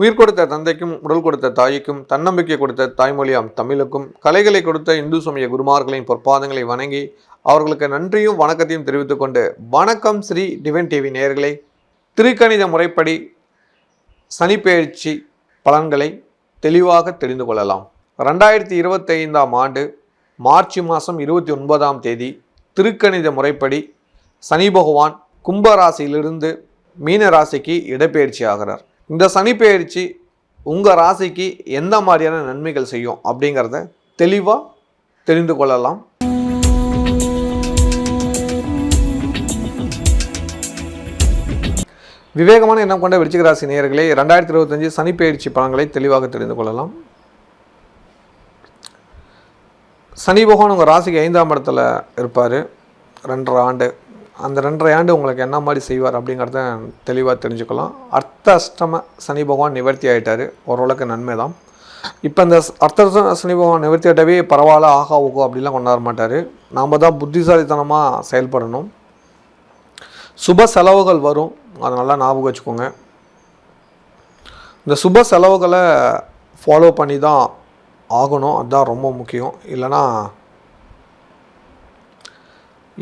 உயிர் கொடுத்த தந்தைக்கும் உடல் கொடுத்த தாய்க்கும் தன்னம்பிக்கை கொடுத்த தாய்மொழியாம் தமிழுக்கும் கலைகளை கொடுத்த இந்து சமய குருமார்களின் பொற்பாதங்களை வணங்கி அவர்களுக்கு நன்றியும் வணக்கத்தையும் தெரிவித்துக் கொண்டு வணக்கம் ஸ்ரீ டிவன் டிவி நேயர்களே. திருக்கணித முறைப்படி சனிப்பெயர்ச்சி பலன்களை தெளிவாக தெரிந்து கொள்ளலாம். ரெண்டாயிரத்தி இருபத்தைந்தாம் ஆண்டு மார்ச் மாதம் இருபத்தி ஒன்பதாம் தேதி திருக்கணித முறைப்படி சனி பகவான் கும்ப ராசியிலிருந்து மீன ராசிக்கு இடப்பெயர்ச்சி ஆகிறார். இந்த சனி பெயர்ச்சி உங்கள் ராசிக்கு எந்த மாதிரியான நன்மைகள் செய்யும் அப்படிங்கிறத தெளிவாக தெரிந்து கொள்ளலாம். விவேகமான எண்ணம் கொண்ட விருச்சிக ராசி நேயர்களே ரெண்டாயிரத்தி இருபத்தஞ்சு சனி பெயர்ச்சி பலன்களை தெளிவாக தெரிந்து கொள்ளலாம். சனி பகவான் உங்கள் ராசிக்கு ஐந்தாம் இடத்துல இருப்பார். ரெண்டரை ஆண்டு அந்த ரெண்டரை ஆண்டு உங்களுக்கு என்ன மாதிரி செய்வார் அப்படிங்கிறத தெளிவாக தெரிஞ்சுக்கலாம். அர்த்த அஷ்டம சனி பகவான் நிவர்த்தி ஆகிட்டார் ஓரளவுக்கு நன்மை தான் இப்போ இந்த அர்த்த சனி பகவான் நிவர்த்தி ஆகிட்டாவே பரவாயில்ல ஆகா ஓகோ அப்படிலாம் கொண்டாட மாட்டார். நாம் தான் புத்திசாலித்தனமாக செயல்படணும். சுப செலவுகள் வரும். அதை நல்லா ஞாபகம் வச்சுக்கோங்க. இந்த சுப செலவுகளை ஃபாலோ பண்ணி தான் ஆகணும். அதுதான் ரொம்ப முக்கியம். இல்லைன்னா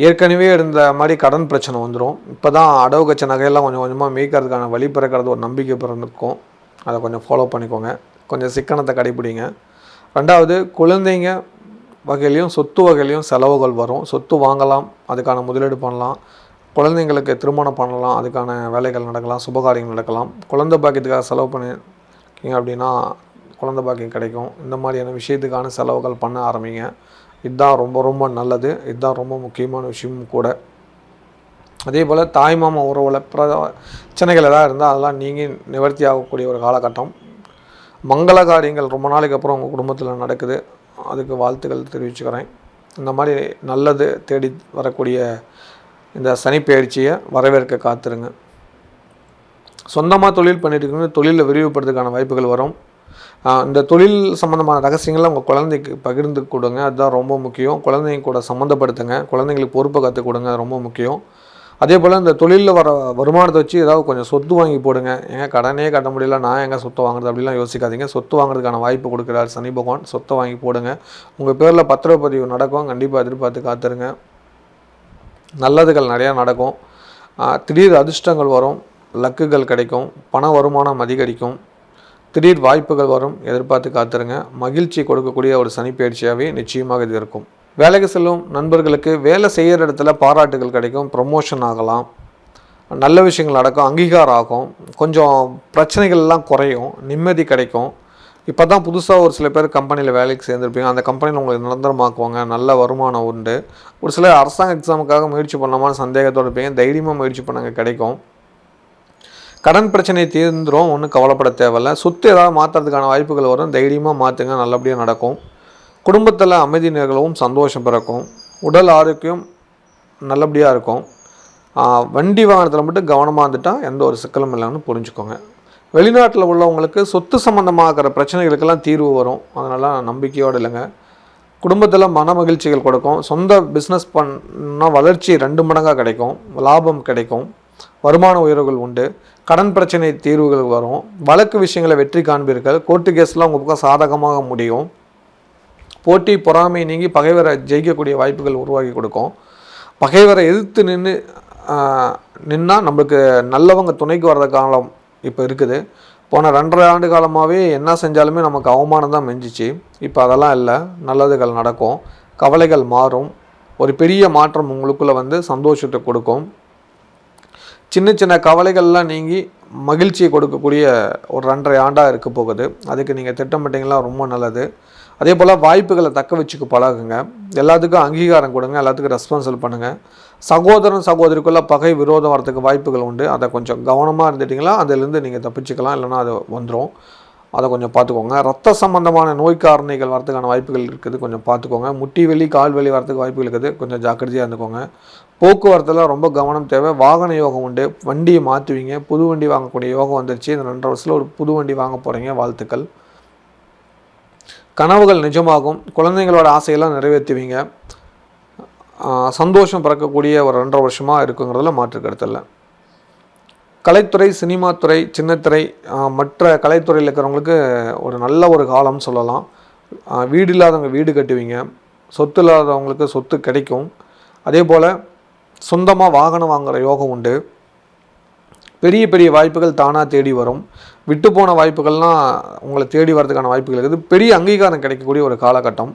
ஏற்கனவே இருந்த மாதிரி கடன் பிரச்சனை வந்துடும் இப்போ தான் அடவு கச்ச நகையெல்லாம் கொஞ்சம் கொஞ்சமாக மீக்கிறதுக்கான வழி பிறக்கிறது ஒரு நம்பிக்கை பிறந்திருக்கும். அதை கொஞ்சம் ஃபாலோ பண்ணிக்கோங்க. கொஞ்சம் சிக்கனத்தை கடைப்பிடிங்க. ரெண்டாவது குழந்தைங்க வகையிலையும் சொத்து வகையிலையும் செலவுகள் வரும். சொத்து வாங்கலாம் அதுக்கான முதலீடு பண்ணலாம். குழந்தைங்களுக்கு திருமணம் பண்ணலாம் அதுக்கான வேலைகள் நடக்கலாம் சுபகாரியங்கள் நடக்கலாம். குழந்தை பாக்கியத்துக்காக செலவு பண்ணிருக்கீங்க அப்படின்னா குழந்தை பாக்கியம் கிடைக்கும். இந்த மாதிரியான விஷயத்துக்கான செலவுகள் பண்ண ஆரம்பிங்க. இதுதான் ரொம்ப ரொம்ப நல்லது. இதுதான் ரொம்ப முக்கியமான விஷயமும் கூட. அதே போல் தாய்மாமா உறவில் பிரச்சனைகள் எதாவது இருந்தால் அதெல்லாம் நீங்கள் நிவர்த்தி ஆகக்கூடிய ஒரு காலகட்டம். மங்கள காரியங்கள் ரொம்ப நாளைக்கு அப்புறம் உங்கள் குடும்பத்தில் நடக்குது. அதுக்கு வாழ்த்துக்கள் தெரிவிச்சுக்கிறேன். இந்த மாதிரி நல்லது தேடி வரக்கூடிய இந்த சனிப்பெயர்ச்சியை வரவேற்க காத்துருங்க. சொந்தமாக தொழில் பண்ணிட்டு இருக்கீங்க. தொழிலில் விரிவுபடுறதுக்கான வாய்ப்புகள் வரும். இந்த தொழில் சம்மந்தமான ரகசியங்களை உங்கள் குழந்தைக்கு பகிர்ந்து கொடுங்க. அதுதான் ரொம்ப முக்கியம். குழந்தைங்க கூட சம்மந்தப்படுத்துங்க. குழந்தைங்களுக்கு பொறுப்பை கற்றுக் கொடுங்க. அது ரொம்ப முக்கியம். அதே போல் இந்த தொழிலில் வர வருமானத்தை வச்சு ஏதாவது கொஞ்சம் சொத்து வாங்கி போடுங்க. எங்க கடனே கட்ட முடியல. நான் எங்கே சொத்து வாங்குறது அப்படிலாம் யோசிக்காதீங்க. சொத்து வாங்குறதுக்கான வாய்ப்பு கொடுக்குறாரு சனி பகவான். சொத்தை வாங்கி போடுங்க. உங்கள் பேரில் பத்திரப்பதிவு நடக்கும். கண்டிப்பாக எதிர்பார்த்து காத்துருங்க. நல்லதுகள் நிறையா நடக்கும். திடீர் அதிர்ஷ்டங்கள் வரும். லக்குகள் கிடைக்கும். பண வருமானம் அதிகரிக்கும். திடீர் வாய்ப்புகள் வரும் எதிர்பார்த்து காத்துருங்க. மகிழ்ச்சி கொடுக்கக்கூடிய ஒரு சனிப்பயிற்சியாகவே நிச்சயமாக இது இருக்கும். வேலைக்கு செல்லும் நண்பர்களுக்கு வேலை செய்கிற இடத்துல பாராட்டுகள் கிடைக்கும் ப்ரொமோஷன் ஆகலாம். நல்ல விஷயங்கள் நடக்கும் அங்கீகாரம் ஆகும். கொஞ்சம் பிரச்சனைகள்லாம் குறையும் நிம்மதி கிடைக்கும். இப்போ தான் புதுசாக ஒரு சில பேர் கம்பெனியில் வேலைக்கு சேர்ந்துருப்பீங்க. அந்த கம்பெனியில் உங்களுக்கு நிரந்தரமாக்குவாங்க. நல்ல வருமானம் உண்டு. ஒரு சிலர் அரசாங்க எக்ஸாமுக்காக முயற்சி பண்ணலாமான்னு சந்தேகத்தோடு இருப்பீங்க. தைரியமாக முயற்சி பண்ணாங்க கிடைக்கும். கடன் பிரச்சனை தீர்ந்துடும் ஒன்றும் கவலைப்பட தேவையில்ல. சொத்து ஏதாவது மாற்றுறதுக்கான வாய்ப்புகள் வரும். தைரியமாக மாற்றுங்க நல்லபடியாக நடக்கும். குடும்பத்தில் அமைதி நிகழவும் சந்தோஷம் பிறக்கும். உடல் ஆரோக்கியம் நல்லபடியாக இருக்கும். வண்டி வாகனத்தில் மட்டும் கவனமாக இருந்துட்டால் எந்த ஒரு சிக்கலும் இல்லைன்னு புரிஞ்சுக்கோங்க. வெளிநாட்டில் உள்ளவங்களுக்கு சொத்து சம்மந்தமாகிற பிரச்சனைகளுக்கெல்லாம் தீர்வு வரும். அதனால் நம்பிக்கையோடு இல்லைங்க. குடும்பத்தில் மன மகிழ்ச்சிகள் கொடுக்கும். சொந்த பிஸ்னஸ் பண்ணால் வளர்ச்சி ரெண்டு மடங்காக கிடைக்கும். லாபம் கிடைக்கும். வருமான உயர்வுகள் உண்டு. கடன் பிரச்சனை தீர்வுகள் வரும். வழக்கு விஷயங்களை வெற்றி காண்பீர்கள். கோர்ட்டு கேஸ்லாம் உங்கள் பக்கம் சாதகமாக முடியும். போட்டி பொறாமை நீங்கி பகைவரை ஜெயிக்கக்கூடிய வாய்ப்புகள் உருவாக்கி கொடுக்கும். பகைவரை எதிர்த்து நின்று நின்னால் நம்மளுக்கு நல்லவங்க துணைக்கு வர்ற காலம் இப்போ இருக்குது. போன ரெண்டரை ஆண்டு காலமாகவே என்ன செஞ்சாலுமே நமக்கு அவமானம் தான் மெஞ்சிச்சு. இப்போ அதெல்லாம் இல்லை. நல்லதுகள் நடக்கும். கவலைகள் மாறும். ஒரு பெரிய மாற்றம் உங்களுக்குள்ளே வந்து சந்தோஷத்தை கொடுக்கும். சின்ன சின்ன கவலைகள்லாம் நீங்கி மகிழ்ச்சியை கொடுக்கக்கூடிய ஒரு ரெண்டரை ஆண்டாக இருக்க போகுது. அதுக்கு நீங்கள் திட்டமிட்டிங்களா ரொம்ப நல்லது. அதே போல் வாய்ப்புகளை தக்க வச்சுக்க பழகுங்க. எல்லாத்துக்கும் அங்கீகாரம் கொடுங்க. எல்லாத்துக்கும் ரெஸ்பான்சிபிள் பண்ணுங்கள் சகோதரன் சகோதரிக்குள்ளே பகை விரோதம் வரதுக்கு வாய்ப்புகள் உண்டு. அதை கொஞ்சம் கவனமாக இருந்துட்டிங்களா அதிலேருந்து நீங்கள் தப்பிச்சுக்கலாம். இல்லைன்னா அது வந்துடும் அதை கொஞ்சம் பார்த்துக்கோங்க. ரத்த சம்பந்தமான நோய் காரணிகள் வரதுக்கான வாய்ப்புகள் இருக்குது. கொஞ்சம் பார்த்துக்கோங்க. முட்டி வலி கால் வலி வரதுக்கு வாய்ப்புகள் இருக்குது. கொஞ்சம் ஜாக்கிரதையாக இருந்துக்கோங்க. போக்குவரத்தில் ரொம்ப கவனம் தேவை. வாகன யோகம் உண்டு. வண்டியை மாற்றுவீங்க புது வண்டி வாங்கக்கூடிய யோகம் வந்துருச்சு. இந்த ரெண்டரை வருஷத்தில் ஒரு புது வண்டி வாங்க போகிறீங்க வாழ்த்துக்கள். கனவுகள் நிஜமாகும். குழந்தைங்களோட ஆசையெல்லாம் நிறைவேற்றுவீங்க. சந்தோஷம் பிறக்கக்கூடிய ஒரு ரெண்டரை வருஷமாக இருக்குங்கிறதுல மாற்று கருத்து கலைத்துறை சினிமாத்துறை சின்னத்திரை மற்ற கலைத்துறையில் இருக்கிறவங்களுக்கு ஒரு நல்ல ஒரு காலம்னு சொல்லலாம். வீடு இல்லாதவங்க வீடு கட்டுவீங்க. சொத்து இல்லாதவங்களுக்கு சொத்து கிடைக்கும். அதே போல் சொந்தமாக வாகனம் வாங்குகிற யோகம் உண்டு. பெரிய பெரிய வாய்ப்புகள் தானாக தேடி வரும். விட்டு போன வாய்ப்புகள்லாம் உங்களை தேடி வரதுக்கான வாய்ப்புகள் இருக்குது. பெரிய அங்கீகாரம் கிடைக்கக்கூடிய ஒரு காலகட்டம்.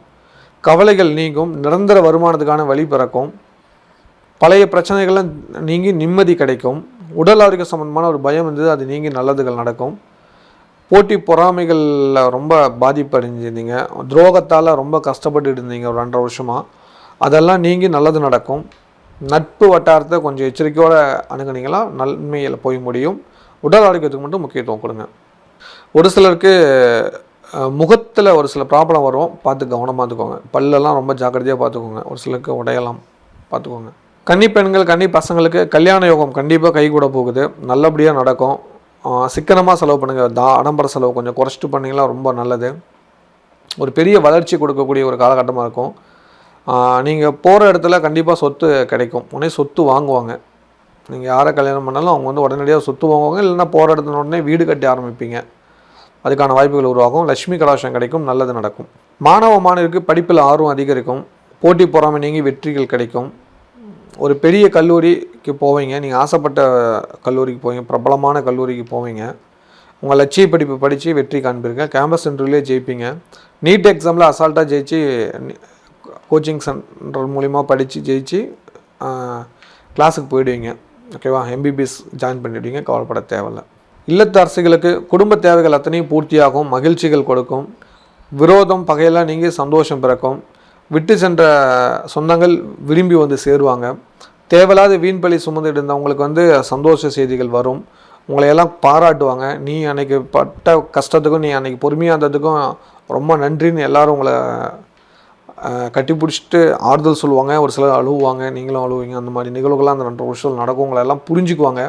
கவலைகள் நீங்கும் நிரந்தர வருமானத்துக்கான வழி பிறக்கும். பழைய பிரச்சனைகள்லாம் நீங்கி நிம்மதி கிடைக்கும். உடல் ஆரோக்கிய சம்பந்தமான ஒரு பயம் இருந்தது. அது நீங்கி நல்லதுகள் நடக்கும். போட்டி பொறாமைகளில் ரொம்ப பாதிப்பு அடைஞ்சிருந்தீங்க துரோகத்தால் ரொம்ப கஷ்டப்பட்டு இருந்தீங்க ஒரு ரெண்டரை வருஷமாக அதெல்லாம் நீங்கி நல்லது நடக்கும். நட்பு வட்டாரத்தை கொஞ்சம் எச்சரிக்கையோடு அணுகுனீங்களா நன்மையில் போய் முடியும். உடல் ஆரோக்கியத்துக்கு மட்டும் முக்கியத்துவம் கொடுங்க. ஒரு சிலருக்கு முகத்தில் ஒரு சில ப்ராப்ளம் வரும். பார்த்து கவனமாக பார்த்துக்கோங்க. பல்லெல்லாம் ரொம்ப ஜாக்கிரதையாக பார்த்துக்கோங்க. ஒரு சிலருக்கு உடையலாம் பார்த்துக்கோங்க. கன்னி பெண்கள் கன்னி பசங்களுக்கு கல்யாண யோகம் கண்டிப்பாக கை கூட போகுது. நல்லபடியாக நடக்கும். சிக்கனமாக செலவு பண்ணுங்கள் தா ஆடம்பர செலவு கொஞ்சம் குறைச்சிட்டு பண்ணிங்கன்னா ரொம்ப நல்லது. ஒரு பெரிய வளர்ச்சி கொடுக்கக்கூடிய ஒரு காலகட்டமாக இருக்கும். நீங்கள் போகிற இடத்துல கண்டிப்பாக சொத்து கிடைக்கும். உடனே சொத்து வாங்குவாங்க. நீங்கள் யாரை கல்யாணம் பண்ணாலும் அவங்க வந்து உடனடியாக சொத்து வாங்குவாங்க. இல்லைன்னா போகிற இடத்துல உடனே வீடு கட்டி ஆரம்பிப்பீங்க. அதுக்கான வாய்ப்புகள் உருவாகும். லட்சுமி கலாஷம் கிடைக்கும். நல்லது நடக்கும். மாணவ மாணவருக்கு படிப்பில் ஆர்வம் அதிகரிக்கும். போட்டி பொறாமை நீங்கி வெற்றிகள் கிடைக்கும். ஒரு பெரிய கல்லூரிக்கு போவீங்க நீங்கள் ஆசைப்பட்ட கல்லூரிக்கு போவீங்க பிரபலமான கல்லூரிக்கு போவீங்க. உங்கள் லட்சிய படிப்பு படித்து வெற்றி காண்பீங்க கேம்பஸ் இன்டர்வியூலே ஜெயிப்பீங்க. நீட் எக்ஸாமில் அசால்ட்டாக ஜெயிச்சு கோச்சிங் சென்டர் மூலிமா படித்து ஜெயிச்சு கிளாஸுக்கு போயிடுவீங்க. ஓகேவா? எம்பிபிஎஸ் ஜாயின் பண்ணிவிடுவீங்க கவலைப்பட தேவையில்ல. இல்லத்து அரசுகளுக்கு குடும்ப தேவைகள் அத்தனையும் பூர்த்தியாகும் மகிழ்ச்சிகள் கொடுக்கும். விரோதம் பகையெல்லாம் நீங்கள் சந்தோஷம் பிறக்கும். விட்டு சென்ற சொந்தங்கள் விரும்பி வந்து சேருவாங்க. தேவையில்லாத வீண்பலி சுமந்துட்டு இருந்தவங்களுக்கு வந்து சந்தோஷ செய்திகள் வரும். உங்களை எல்லாம் பாராட்டுவாங்க. நீ அன்னைக்கு பட்ட கஷ்டத்துக்கும் நீ அன்னைக்கு பொறுமையாக இருந்ததுக்கும் ரொம்ப நன்றின்னு எல்லாரும் உங்களை கட்டி பிடிச்சிட்டு ஆறுதல் சொல்லுவாங்க. ஒரு சிலர் அழுவாங்க நீங்களும் அழுவீங்க அந்த மாதிரி நிகழ்வுகள்லாம் அந்த ரெண்டு வருஷத்தில் நடக்கும். உங்களை எல்லாம் புரிஞ்சுக்குவாங்க.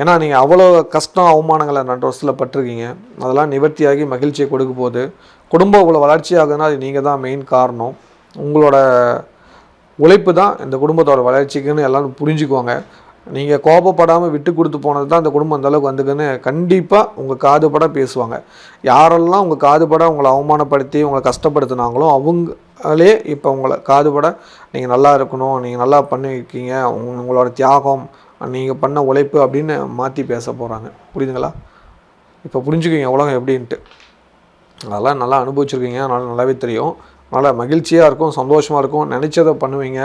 ஏன்னா நீங்கள் அவ்வளோ கஷ்டம் அவமானங்களை ரெண்டு வருஷத்தில் பட்டிருக்கீங்க. அதெல்லாம் நிவர்த்தியாகி மகிழ்ச்சியை கொடுக்க போகுது. குடும்பம் இவ்வளோ வளர்ச்சி ஆகுதுன்னா அது நீங்கள் தான் மெயின் காரணம். உங்களோட உழைப்பு தான் இந்த குடும்பத்தோட வளர்ச்சிக்குன்னு எல்லாரும் புரிஞ்சுக்குவாங்க. நீங்கள் கோபப்படாமல் விட்டு கொடுத்து போனது தான் அந்த குடும்பம் அந்தளவுக்கு வந்துக்குன்னு கண்டிப்பாக உங்கள் காதுபட பேசுவாங்க. யாரெல்லாம் உங்கள் காதுபட உங்களை அவமானப்படுத்தி உங்களை கஷ்டப்படுத்தினாங்களோ அவங்களே இப்போ உங்களை காதுபட நீங்கள் நல்லா இருக்கணும் நீங்கள் நல்லா பண்ணியிருக்கீங்க உங்களோட தியாகம் நீங்கள் பண்ண உழைப்பு அப்படின்னு மாற்றி பேச போகிறாங்க புரியுதுங்களா? இப்போ புரிஞ்சுக்கிங்க உலகம் எப்படின்ட்டு. அதெல்லாம் நல்லா அனுபவிச்சிருக்கீங்க. அதனால் நல்லாவே தெரியும். அதனால் மகிழ்ச்சியாக இருக்கும் சந்தோஷமாக இருக்கும். நினச்சதை பண்ணுவீங்க.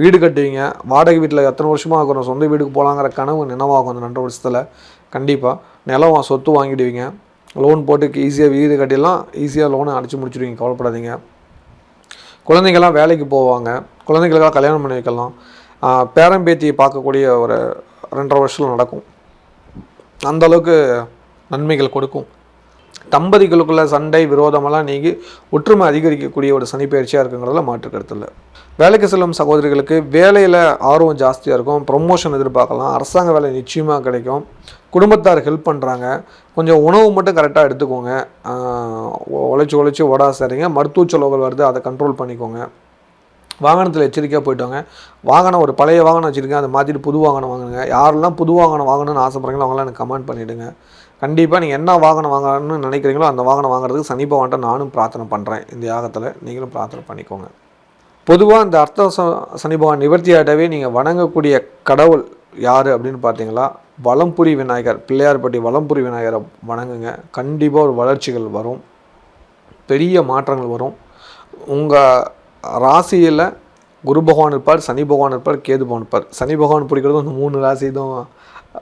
வீடு கட்டுவீங்க. வாடகை வீட்டில் எத்தனை வருஷமாக இருக்கிறோம்? சொந்த வீட்டுக்கு போகலாங்கிற கனவு நினைவாகும் அந்த ரெண்டு வருஷத்தில். கண்டிப்பாக நிலம் சொத்து வாங்கிடுவீங்க. லோன் போட்டு ஈஸியாக வீடு கட்டிடலாம். ஈஸியாக லோனை அடித்து முடிச்சிடுவீங்க கவலைப்படாதீங்க. குழந்தைங்கள்லாம் வேலைக்கு போவாங்க. குழந்தைங்களுக்காக கல்யாணம் பண்ணி வைக்கலாம். பேரம்பேத்தியை பார்க்கக்கூடிய ஒரு ரெண்டரை வருஷத்தில் நடக்கும். அந்த அளவுக்கு நன்மைகள் கொடுக்கும். தம்பதிகளுக்குள்ள சண்டை விரோதமெல்லாம் நீங்கி ஒற்றுமை அதிகரிக்கக்கூடிய ஒரு சனி பயிற்சியாக இருக்குங்கிறதுல மாற்று வேலைக்கு செல்லும் சகோதரிகளுக்கு வேலையில் ஆர்வம் ஜாஸ்தியாக இருக்கும். ப்ரொமோஷன் எதிர்பார்க்கலாம். அரசாங்க வேலை நிச்சயமாக கிடைக்கும். குடும்பத்தார் ஹெல்ப் பண்ணுறாங்க கொஞ்சம் உணவு மட்டும் கரெக்டாக எடுத்துக்கோங்க. உழைச்சி உழைச்சி ஓடா சரிங்க மருத்துவ செலவுகள் வருது. அதை கண்ட்ரோல் பண்ணிக்கோங்க. வாகனத்தில் எச்சரிக்கையாக போயிட்டாங்க வாகனம் ஒரு பழைய வாகனம் வச்சுருக்கேன் அதை மாற்றிட்டு புது வாகனம் வாங்குங்க. யாரெல்லாம் புது வாகனம் வாங்கணும்னு ஆசைப்படுறீங்களோ அவங்களாம் எனக்கு கமெண்ட் பண்ணிவிடுங்க கண்டிப்பாக நீங்கள் என்ன வாகனம் வாங்கணும்னு நினைக்கிறீங்களோ அந்த வாகனம் வாங்குறதுக்கு சனி நானும் பிரார்த்தனை பண்ணுறேன் இந்த யாகத்தில் நீங்களும் பிரார்த்தனை பண்ணிக்கோங்க. பொதுவாக இந்த அர்த்த ச- சனி நிவர்த்தி நீங்கள் வணங்கக்கூடிய கடவுள் யார் அப்படின்னு பார்த்தீங்களா வளம்புரி விநாயகர் பிள்ளையார்பட்டி வளம்புரி விநாயகரை வணங்குங்க. கண்டிப்பாக ஒரு வளர்ச்சிகள் வரும். பெரிய மாற்றங்கள் வரும். உங்கள் ராசியில் குரு பகவான் இருப்பார் சனி பகவான் இருப்பார் கேது பகவான் இருப்பார். சனி பகவான் பிடிக்கிறது அந்த மூணு ராசி இதுவும்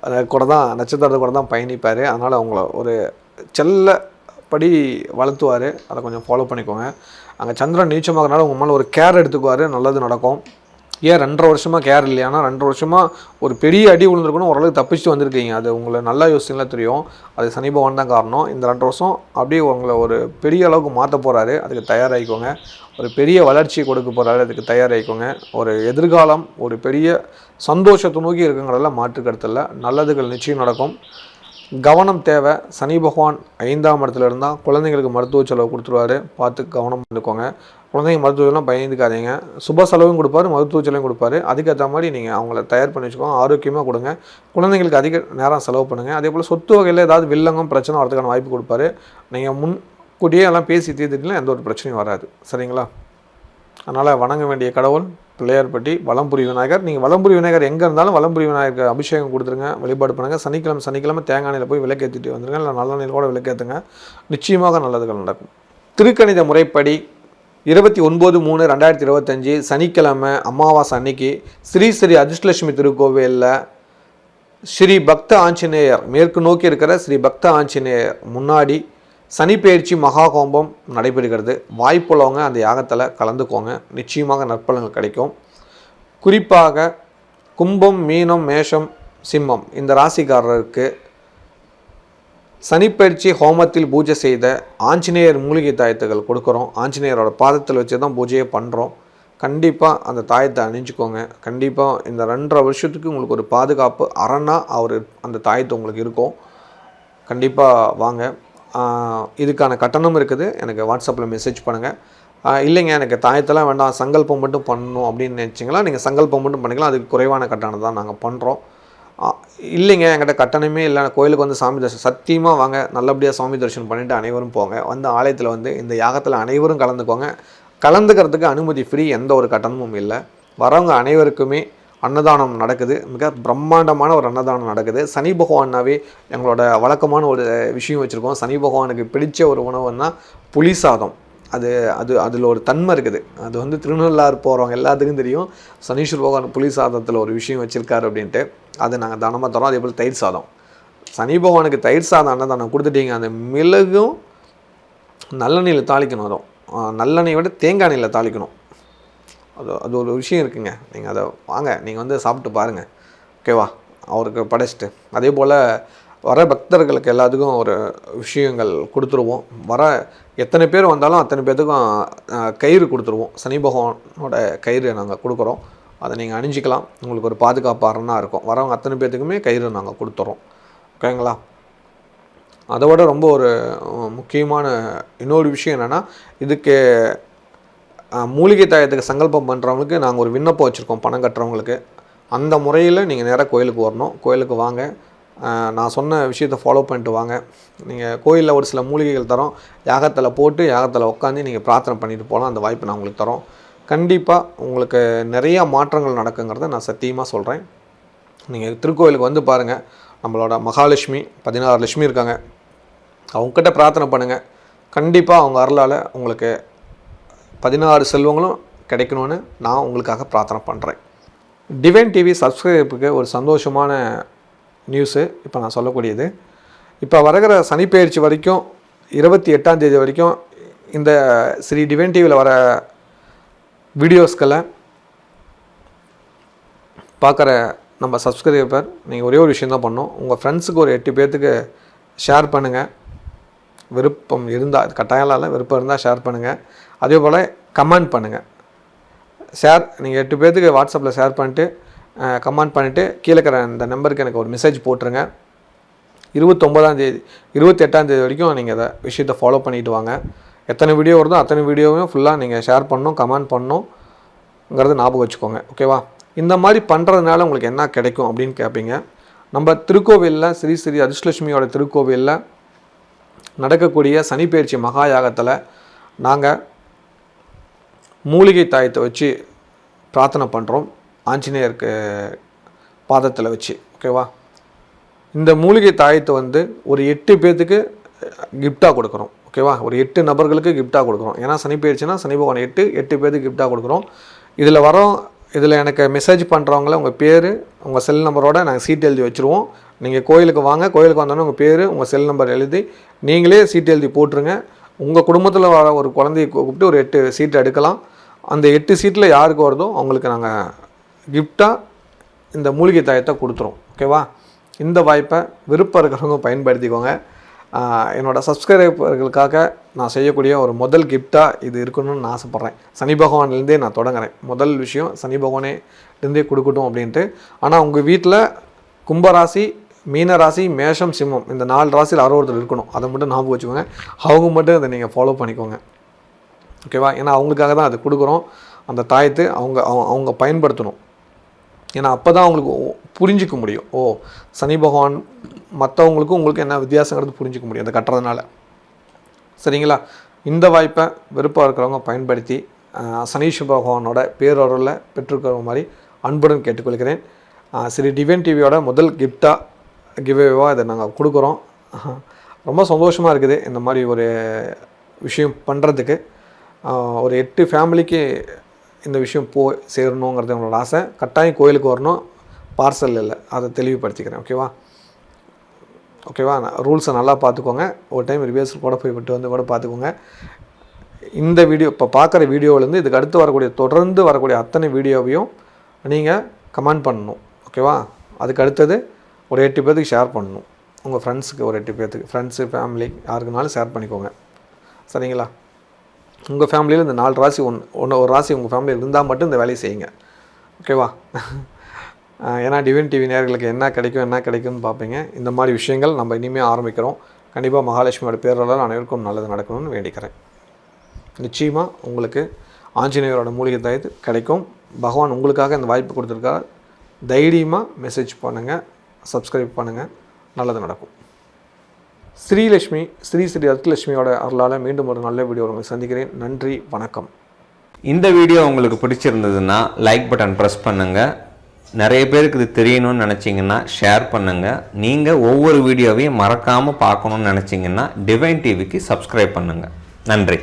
அதை கூட தான் நட்சத்திரத்தை கூட தான் பயணிப்பார். அதனால் அவங்கள ஒரு செல்லப்படி வளர்த்துவார். அதை கொஞ்சம் ஃபாலோ பண்ணிக்கோங்க. அங்கே சந்திரன் நீச்சமாகறனால உங்கள் மேலே ஒரு கேர் எடுத்துக்குவார். நல்லது நடக்கும். ஏன் ரெண்டரை வருஷமாக கேர் இல்லையானா ரெண்டரை வருஷமாக ஒரு பெரிய அடி விழுந்திருக்கணும் ஓரளவுக்கு தப்பிச்சு வந்திருக்கீங்க. அது உங்களை நல்லா யோசிச்சுங்களா தெரியும். அது சனி பகவான் தான் காரணம். இந்த ரெண்டு வருஷம் அப்படியே உங்களை ஒரு பெரிய அளவுக்கு மாற்ற போகிறாரு அதுக்கு தயாராகிக்கோங்க. ஒரு பெரிய வளர்ச்சி கொடுக்க போகிறாரு அதுக்கு தயாராகிக்கோங்க. ஒரு எதிர்காலம் ஒரு பெரிய சந்தோஷத்தை நோக்கி இருக்குங்கிறதெல்லாம் மாற்றுக்கருத்தில் நல்லதுகள் நிச்சயம் நடக்கும். கவனம் தேவை. சனி பகவான் ஐந்தாம் இடத்துல இருந்தால் குழந்தைங்களுக்கு மருத்துவ செலவு கொடுத்துருவாரு. பார்த்து கவனம் பண்ணிக்கோங்க குழந்தைங்க மருத்துவம்லாம் பயந்துக்காதீங்க. சுப செலவும் கொடுப்பாரு மருத்துவ செலவும் கொடுப்பாரு. அதுக்கேற்ற மாதிரி நீங்கள் அவங்கள தயார் பண்ணி வச்சுக்கோங்க. ஆரோக்கியமாக கொடுங்க. குழந்தைங்களுக்கு அதிக நேரம் செலவு பண்ணுங்கள் அதே போல் சொத்து வகையில் ஏதாவது வில்லங்கம் பிரச்சனை வரதுக்கான வாய்ப்பு கொடுப்பாரு. நீங்கள் முன்கூட்டியே எல்லாம் பேசி தீர்த்துட்டீங்கன்னா எந்த ஒரு பிரச்சனையும் வராது. சரிங்களா? அதனால் வணங்க வேண்டிய கடவுள் பிள்ளையார்பட்டி வலம்புரி விநாயகர். நீங்கள் வலம்புரி விநாயகர் எங்கே இருந்தாலும் வலம்புரி விநாயகருக்கு அபிஷேகம் கொடுத்துருங்க வழிபாடு பண்ணுங்கள் சனிக்கிழமை சனிக்கிழமை தேங்காய் போய் விளக்கேற்றிட்டு வந்துருங்க. இல்லை நல்ல எண்ணெயில் கூட விளக்கேற்றுங்க நிச்சயமாக நல்லதுகள் நடக்கும். திருக்கணித முறைப்படி இருபத்தி ஒன்பது மூணு ரெண்டாயிரத்தி இருபத்தஞ்சி சனிக்கிழமை அமாவாசை அன்னைக்கு ஸ்ரீ ஸ்ரீ அதிர்ஷ்டலட்சுமி திருக்கோவிலில் ஸ்ரீ பக்த ஆஞ்சநேயர் மேற்கு நோக்கி இருக்கிற ஸ்ரீ பக்த ஆஞ்சநேயர் முன்னாடி சனிப்பெயர்ச்சி மகா கோம்பம் நடைபெறுகிறது. வாய்ப்புள்ளவங்க அந்த யாகத்தில் கலந்துக்கோங்க. நிச்சயமாக நற்பலன்கள் கிடைக்கும். குறிப்பாக கும்பம் மீனம் மேஷம் சிம்மம் இந்த ராசிக்காரருக்கு சனிப்பயிற்சி ஹோமத்தில் பூஜை செய்த ஆஞ்சநேயர் மூலிகை தாயத்துகள் கொடுக்குறோம். ஆஞ்சநேயரோட பாதத்தில் வச்சு தான் பூஜையை பண்ணுறோம் கண்டிப்பாக அந்த தாயத்தை அணிஞ்சுக்கோங்க. கண்டிப்பாக இந்த ரெண்டரை வருஷத்துக்கு உங்களுக்கு ஒரு பாதுகாப்பு அரணா அவர் அந்த தாயத்தை உங்களுக்கு இருக்கும். கண்டிப்பாக வாங்க. இதுக்கான கட்டணம் இருக்குது. எனக்கு வாட்ஸ்அப்பில் மெசேஜ் பண்ணுங்கள் இல்லைங்க எனக்கு தாயத்தெல்லாம் வேண்டாம். சங்கல்பம் மட்டும் பண்ணணும் அப்படின்னு நினச்சிங்களா நீங்கள் சங்கல்பம் மட்டும் பண்ணிக்கலாம். அதுக்கு குறைவான கட்டணம் தான் நாங்கள் பண்ணுறோம் இல்லைங்க என்கிட்ட கட்டணமே இல்லை. கோயிலுக்கு வந்து சாமி தரிசனம் சத்தியமாக வாங்க நல்லபடியாக சாமி தரிசனம் பண்ணிவிட்டு அனைவரும் போங்க. வந்து ஆலயத்தில் வந்து இந்த யாகத்தில் அனைவரும் கலந்துக்கோங்க. கலந்துக்கிறதுக்கு அனுமதி ஃப்ரீ எந்த ஒரு கட்டணமும் இல்லை. வரவங்க அனைவருக்குமே அன்னதானம் நடக்குது. மிக பிரம்மாண்டமான ஒரு அன்னதானம் நடக்குது. சனி பகவானாவே எங்களோட வழக்கமான ஒரு விஷயம் வச்சுருக்கோம். சனி பகவானுக்கு பிடிச்ச ஒரு உணவுன்னா புளி சாதம். அது அது அதில் ஒரு தன்மை இருக்குது. அது வந்து திருநள்ளாறு போகிறவங்க எல்லாத்துக்கும் தெரியும். சனீஸ்வர் பகவான் புளி சாதத்தில் ஒரு விஷயம் வச்சுருக்காரு அப்படின்ட்டு அதை நாங்கள் தானமாக தரோம். அதே போல் தயிர் சாதம். சனி பகவானுக்கு தயிர் சாதம் அன்னதானம் கொடுத்துட்டீங்க. அந்த மிளகும் நல்லெண்ணெயில் தாளிக்கணும் அதுவும். ஆஹ் நல்லெண்ணெயை விட தேங்காய் எண்ணெயில் தாளிக்கணும். அது அது ஒரு விஷயம் இருக்குங்க. நீங்கள் அதை வாங்க. நீங்கள் வந்து சாப்பிட்டு பாருங்கள் ஓகேவா அவருக்கு படைச்சிட்டு. அதே போல் வர பக்தர்களுக்கு எல்லாத்துக்கும் ஒரு விஷயங்கள் கொடுத்துருவோம். வர எத்தனை பேர் வந்தாலும் அத்தனை பேர்த்துக்கும் கயிறு கொடுத்துருவோம். சனி பகவானோட கயிறு நாங்கள் கொடுக்குறோம். அதை நீங்கள் அணிஞ்சிக்கலாம். உங்களுக்கு ஒரு பாதுகாப்பு அரணாக இருக்கும். வரவங்க அத்தனை பேர்த்துக்குமே கயிறு நாங்கள் கொடுத்துறோம். ஓகேங்களா? அதை விட ரொம்ப ஒரு முக்கியமான இன்னொரு விஷயம் என்னென்னா இதுக்கு மூலிகை தாயத்துக்கு சங்கல்பம் பண்ணுறவங்களுக்கு நாங்கள் ஒரு விண்ணப்பம் வச்சுருக்கோம் பணம் கட்டுறவங்களுக்கு. அந்த முறையில் நீங்கள் நேராக கோயிலுக்கு வரணும். கோயிலுக்கு வாங்க. நான் சொன்ன விஷயத்தை ஃபாலோ பண்ணிட்டு வாங்க. நீங்கள் கோயிலில் ஒரு சில மூலிகைகள் தரோம். யாகத்தில் போட்டு யாகத்தில் உட்காந்து நீங்கள் பிரார்த்தனை பண்ணிட்டு போகலாம் அந்த வாய்ப்பு நான் உங்களுக்கு தரோம். கண்டிப்பாக உங்களுக்கு நிறையா மாற்றங்கள் நடக்குங்கிறத நான் சத்தியமாக சொல்கிறேன் நீங்கள் திருக்கோயிலுக்கு வந்து பாருங்கள் நம்மளோட மகாலட்சுமி பதினாறு லட்சுமி இருக்காங்க. அவங்கக்கிட்ட பிரார்த்தனை பண்ணுங்கள் கண்டிப்பாக அவங்க அருளால் உங்களுக்கு பதினாறு செல்வங்களும் கிடைக்கணும்னு நான் உங்களுக்காக பிரார்த்தனை பண்ணுறேன் டிவைன் டிவி சப்ஸ்கிரைபுக்கு ஒரு சந்தோஷமான நியூஸு இப்போ நான் சொல்லக்கூடியது. இப்போ வருகிற சனிப்பெயர்ச்சி வரைக்கும் இருபத்தி எட்டாம் தேதி வரைக்கும் இந்த ஸ்ரீ டிவைன் டிவியில் வர வீடியோஸ்களை பார்க்குற நம்ம சப்ஸ்கிரைபர் நீங்கள் ஒரே ஒரு விஷயம் தான் பண்ணணும். உங்கள் ஃப்ரெண்ட்ஸுக்கு ஒரு எட்டு பேர்த்துக்கு ஷேர் பண்ணுங்கள் விருப்பம் இருந்தால் கட்டாயம்லாம் கட்டாயம் இல்லை விருப்பம் இருந்தால் ஷேர் பண்ணுங்கள் அதே போல் கமெண்ட் பண்ணுங்கள் ஷேர் நீங்கள் எட்டு பேர்த்துக்கு வாட்ஸ்அப்பில் ஷேர் பண்ணிட்டு கமெண்ட் பண்ணிவிட்டு கீழே இருக்கிற இந்த நம்பருக்கு எனக்கு ஒரு மெசேஜ் போட்டுருங்க. இருபத்தொம்போதாம் தேதி தேதி வரைக்கும் நீங்கள் அதை விஷயத்தை ஃபாலோ பண்ணிட்டு வாங்க. எத்தனை வீடியோ வருதோ அத்தனை வீடியோவையும் ஃபுல்லாக நீங்கள் ஷேர் பண்ணணும் கமெண்ட் பண்ணணுங்கிறது ஞாபகம் வச்சுக்கோங்க. ஓகேவா இந்த மாதிரி பண்ணுறதுனால உங்களுக்கு என்ன கிடைக்கும் அப்படின்னு கேட்பீங்க நம்ம திருக்கோவிலில் ஸ்ரீ ஸ்ரீ அதிர்ஷ்டலட்சுமியோட திருக்கோவிலில் நடக்கக்கூடிய சனிப்பெயர்ச்சி மகா யாகத்தில் நாங்கள் மூலிகை தாயத்தை வச்சு பிரார்த்தனை பண்ணுறோம் ஆஞ்சநேயருக்கு பாதத்தில் வச்சு ஓகேவா இந்த மூலிகை தாயத்தை வந்து ஒரு எட்டு பேர்த்துக்கு கிஃப்டாக கொடுக்குறோம் ஓகேவா ஒரு எட்டு நபர்களுக்கு கிஃப்டாக கொடுக்குறோம். ஏன்னா சனி போயிடுச்சுன்னா சனி பகவான் எட்டு எட்டு பேர்த்துக்கு கிஃப்டாக கொடுக்குறோம். இதில் வரோம் இதில் எனக்கு மெசேஜ் பண்ணுறவங்கள உங்கள் பேர் உங்கள் செல் நம்பரோட நாங்கள் சீட் எழுதி வச்சுருவோம். நீங்கள் கோயிலுக்கு வாங்க கோயிலுக்கு வந்தோன்னே உங்கள் பேர் உங்கள் செல் நம்பர் எழுதி நீங்களே சீட் எழுதி போட்டுருங்க. உங்கள் குடும்பத்தில் வர ஒரு குழந்தைய கூப்பிட்டு ஒரு எட்டு சீட் எடுக்கலாம். அந்த எட்டு சீட்டில் யாருக்கு வருதோ அவங்களுக்கு நாங்கள் கிஃப்டாக இந்த மூலிகை தாயத்தை கொடுத்துரும் ஓகேவா இந்த வாய்ப்பை விருப்பம் இருக்கிறவங்க பயன்படுத்திக்கோங்க என்னோடய சப்ஸ்கிரைபர்களுக்காக நான் செய்யக்கூடிய ஒரு முதல் கிஃப்டாக இது இருக்கணும்னு நான் ஆசைப்பட்றேன். சனி பகவான்லேருந்தே நான் தொடங்குறேன். முதல் விஷயம் சனி பகவானேலேருந்தே கொடுக்கட்டும் அப்படின்ட்டு. ஆனால் உங்கள் வீட்டில் கும்பராசி மீன ராசி மேஷம் சிம்மம் இந்த நாலு ராசியில் யாரோ ஒருத்தர் இருக்கணும். அதை மட்டும் ஞாபகம் வச்சுக்கோங்க. அவங்க மட்டும் அதை நீங்கள் ஃபாலோ பண்ணிக்கோங்க. ஓகேவா ஏன்னா அவங்களுக்காக தான் அது கொடுக்குறோம். அந்த தாயத்து அவங்க அவங்க- அவங்க பயன்படுத்தணும். ஏன்னா அப்போ தான் அவங்களுக்கு புரிஞ்சிக்க முடியும். ஓ சனி பகவான் மற்றவங்களுக்கும் உங்களுக்கு என்ன வித்தியாசங்கிறது புரிஞ்சிக்க முடியும் அந்த கட்டுறதுனால சரிங்களா? இந்த வாய்ப்பை விருப்பம் இருக்கிறவங்க பயன்படுத்தி அஹ், சனீஸ்வர பகவானோட பேரொருளில் பெற்றுக்கிற மாதிரி அன்புடன் கேட்டுக்கொள்கிறேன். ஸ்ரீ டிவைன் டிவியோட முதல் கிஃப்டாக கிவ்வேவாக இதை நாங்கள் கொடுக்குறோம். ரொம்ப சந்தோஷமாக இருக்குது இந்த மாதிரி ஒரு விஷயம் பண்ணுறதுக்கு ஒரு எட்டு ஃபேமிலிக்கு இந்த விஷயம் போ சேரணுங்கிறது உங்களோட ஆசை. கட்டாயம் கோயிலுக்கு வரணும். பார்சல் இல்லை. அதை தெளிவுபடுத்திக்கிறேன். ஓகேவா? ஓகேவா? ரூல்ஸை நல்லா பார்த்துக்கோங்க. ஒரு டைம் ரிவர்சல் கூட போய் விட்டு வந்து கூட பார்த்துக்கோங்க. இந்த வீடியோ இப்போ பார்க்குற வீடியோவிலேருந்து இதுக்கு அடுத்து வரக்கூடிய தொடர்ந்து வரக்கூடிய அத்தனை வீடியோவையும் நீங்கள் கமெண்ட் பண்ணணும். ஓகேவா? அதுக்கு அடுத்தது ஒரு எட்டு பேர்த்துக்கு ஷேர் பண்ணணும். உங்கள் ஃப்ரெண்ட்ஸுக்கு ஒரு எட்டு பேர்த்துக்கு ஃப்ரெண்ட்ஸு ஃபேமிலி யாருக்குனாலும் ஷேர் பண்ணிக்கோங்க. சரிங்களா? உங்கள் ஃபேமிலியில் இந்த நாலு ராசி ஒன்று ஒன்று ஒரு ராசி உங்கள் ஃபேமிலியில் இருந்தால் மட்டும் இந்த வேலையை செய்யுங்க. ஓகேவா ஏன்னா டிவின் டிவி நேர்களுக்கு என்ன கிடைக்கும் என்ன கிடைக்கும்னு பார்ப்பீங்க. இந்த மாதிரி விஷயங்கள் நம்ம இனிமேல் ஆரம்பிக்கிறோம். கண்டிப்பாக மகாலட்சுமியோட பேரலால் அனைவருக்கும் நல்லது நடக்கணும்னு வேண்டிக்கிறேன். நிச்சயமாக உங்களுக்கு ஆஞ்சநேயரோட மூலிகை தயது கிடைக்கும். பகவான் உங்களுக்காக இந்த வாய்ப்பு கொடுத்துருக்கார். தைரியமாக மெசேஜ் பண்ணுங்கள் சப்ஸ்கிரைப் பண்ணுங்கள் நல்லது நடக்கும். ஸ்ரீலட்சுமி ஸ்ரீ ஸ்ரீ ரத்லட்சுமியோட அருளால் மீண்டும் ஒரு நல்ல வீடியோ உங்களை சந்திக்கிறேன். நன்றி வணக்கம். இந்த வீடியோ உங்களுக்கு பிடிச்சிருந்ததுன்னா லைக் பட்டன் ப்ரெஸ் பண்ணுங்கள் நிறைய பேருக்கு இது தெரியணும்னு நினச்சிங்கன்னா ஷேர் பண்ணுங்கள் நீங்கள் ஒவ்வொரு வீடியோவையும் மறக்காமல் பார்க்கணுன்னு நினச்சிங்கன்னா டிவைன் டிவிக்கு சப்ஸ்கிரைப் பண்ணுங்கள் நன்றி.